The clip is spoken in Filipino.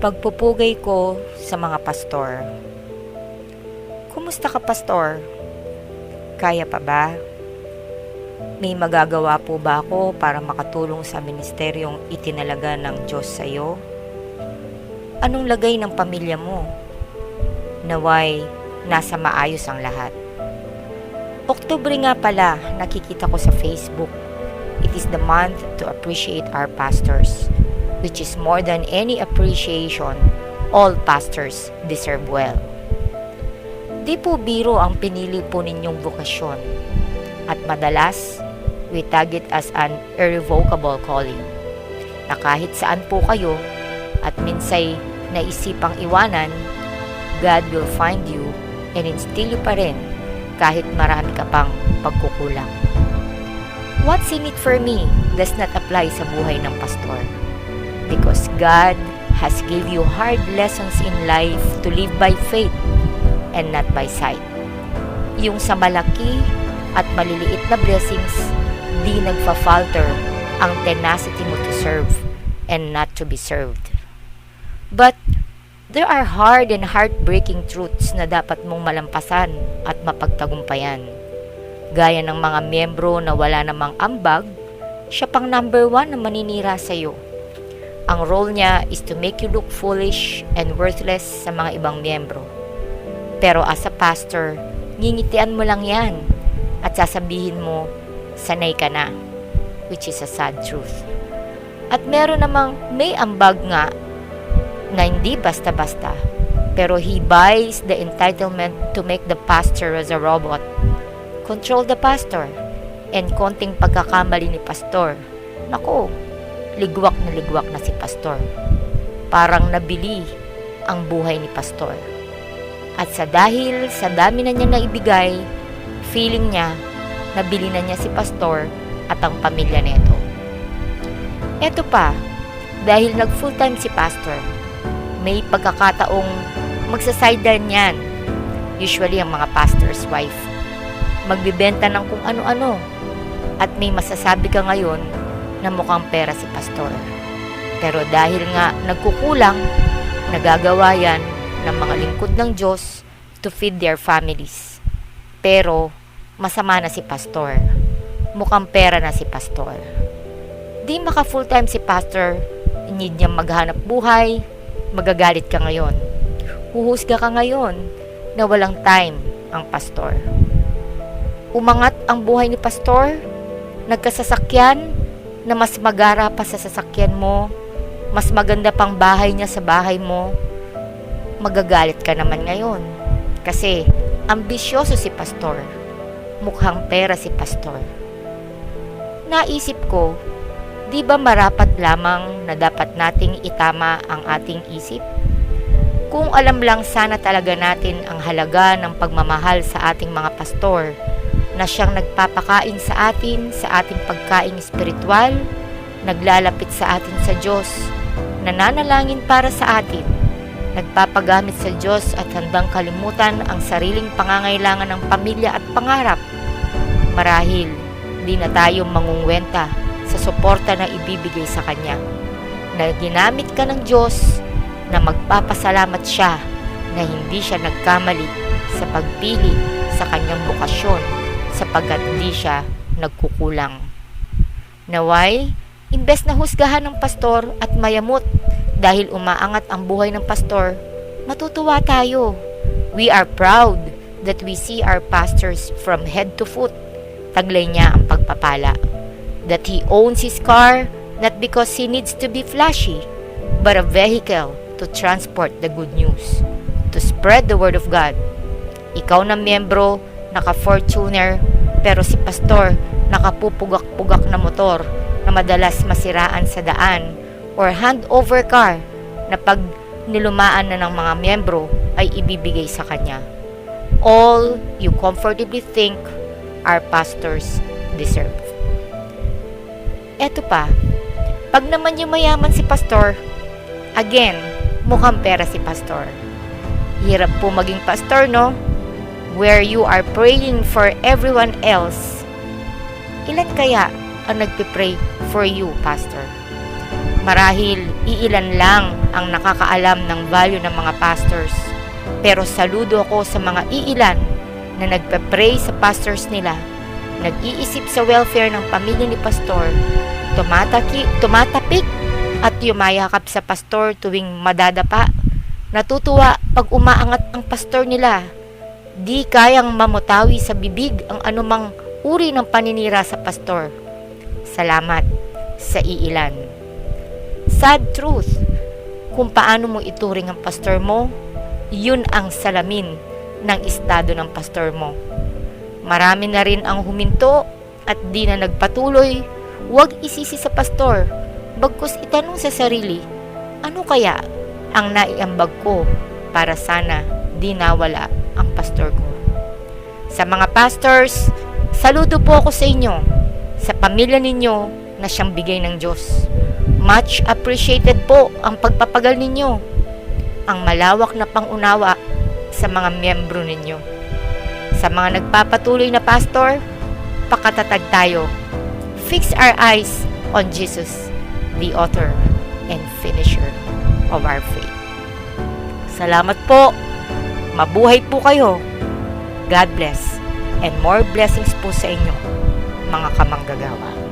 Pagpupugay ko sa mga pastor. Kumusta ka, pastor? Kaya pa ba? May magagawa po ba ako para makatulong sa ministeryong itinalaga ng Diyos sa iyo? Anong lagay ng pamilya mo? Naway, nasa maayos ang lahat. Oktubre nga pala, nakikita ko sa Facebook. It is the month to appreciate our pastors, which is more than any appreciation, all pastors deserve well. Di po biro ang pinili po ninyong vokasyon. At madalas, we tag it as an irrevocable calling. Na kahit saan po kayo at minsay naisipang iwanan, God will find you and instill you pa rin kahit marami ka pang pagkukulang. What's in it for me does not apply sa buhay ng pastor. God has give you hard lessons in life to live by faith and not by sight. Yung sa malaki at maliliit na blessings, di nagfa-falter ang tenacity mo to serve and not to be served. But there are hard and heartbreaking truths na dapat mong malampasan at mapagtagumpayan. Gaya ng mga miyembro na wala namang ambag, siya pang number one na maninira sa iyo. Ang role niya is to make you look foolish and worthless sa mga ibang miyembro. Pero as a pastor, ngingitian mo lang yan at sasabihin mo, sanay ka na, which is a sad truth. At meron namang may ambag nga na hindi basta-basta, pero he buys the entitlement to make the pastor as a robot. Control the pastor, and konting pagkakamali ni pastor. Nako, ligwak na ligwak na si pastor. Parang nabili ang buhay ni pastor. At sa dahil sa dami na niya naibigay, feeling niya, nabili na niya si pastor at ang pamilya nito. Eto pa, dahil nag full time si pastor, may pagkakataong magsasideline yan. Usually ang mga pastor's wife. Magbibenta ng kung ano-ano. At may masasabi ka ngayon na mukhang pera si pastor. Pero dahil nga nagkukulang, nagagawa yan ng mga lingkod ng Diyos to feed their families. Pero masama na si pastor. Mukhang pera na si pastor. Di maka full time si pastor, need niya maghanap buhay, magagalit ka ngayon. Huhusga ka ngayon na walang time ang pastor. Umangat ang buhay ni pastor, nagkasasakyan na mas magara pa sa sasakyan mo, mas maganda pang bahay niya sa bahay mo, magagalit ka naman ngayon. Kasi ambisyoso si pastor, mukhang pera si pastor. Naisip ko, di ba marapat lamang na dapat nating itama ang ating isip? Kung alam lang sana talaga natin ang halaga ng pagmamahal sa ating mga pastor, na siyang nagpapakain sa atin sa ating pagkaing espiritual, naglalapit sa atin sa Diyos, nananalangin para sa atin, nagpapagamit sa Diyos at handang kalimutan ang sariling pangangailangan ng pamilya at pangarap. Marahil, di na tayo mangungwenta sa suporta na ibibigay sa Kanya. Na ginamit ka ng Diyos na magpapasalamat siya na hindi siya nagkamali sa pagpili sa kanyang bukasyon sapagkat hindi siya nagkukulang. Naway, imbes na husgahan ng pastor at mayamot dahil umaangat ang buhay ng pastor, matutuwa tayo. We are proud that we see our pastors from head to foot. Taglay niya ang pagpapala. That he owns his car not because he needs to be flashy, but a vehicle to transport the good news, to spread the word of God. Ikaw na miyembro naka-Fortuner, pero si pastor nakapupugak-pugak na motor na madalas masiraan sa daan or hand-over car na pag nilumaan na ng mga miyembro ay ibibigay sa kanya. All you comfortably think our pastors deserve. Eto pa, pag naman yung mayaman si pastor, again, mukhang pera si pastor. Hirap po maging pastor, no? Where you are praying for everyone else, ilan kaya ang nagpipray for you, Pastor? Marahil iilan lang ang nakakaalam ng value ng mga pastors. Pero saludo ako sa mga iilan na nagpe-pray sa pastors nila, nag-iisip sa welfare ng pamilya ni pastor, tumataki, tumatapik at yumayakap sa pastor tuwing madadapa. Natutuwa pag umaangat ang pastor nila. Di kayang mamutawi sa bibig ang anumang uri ng paninira sa pastor. Salamat sa iilan. Sad truth, kung paano mo ituring ang pastor mo, yun ang salamin ng estado ng pastor mo. Marami na rin ang huminto at di na nagpatuloy. Huwag isisi sa pastor. Bagkus itanong sa sarili, ano kaya ang naiambag ko para sana di nawala ang pastor ko? Sa mga pastors, saludo po ako sa inyo, sa pamilya ninyo na siyang bigay ng Diyos. Much appreciated po ang pagpapagal ninyo, ang malawak na pangunawa sa mga miyembro ninyo. Sa mga nagpapatuloy na pastor, pakatatag tayo. Fix our eyes on Jesus, the author and finisher of our faith. Salamat po. Mabuhay po kayo. God bless and more blessings po sa inyo, mga kamanggagawa.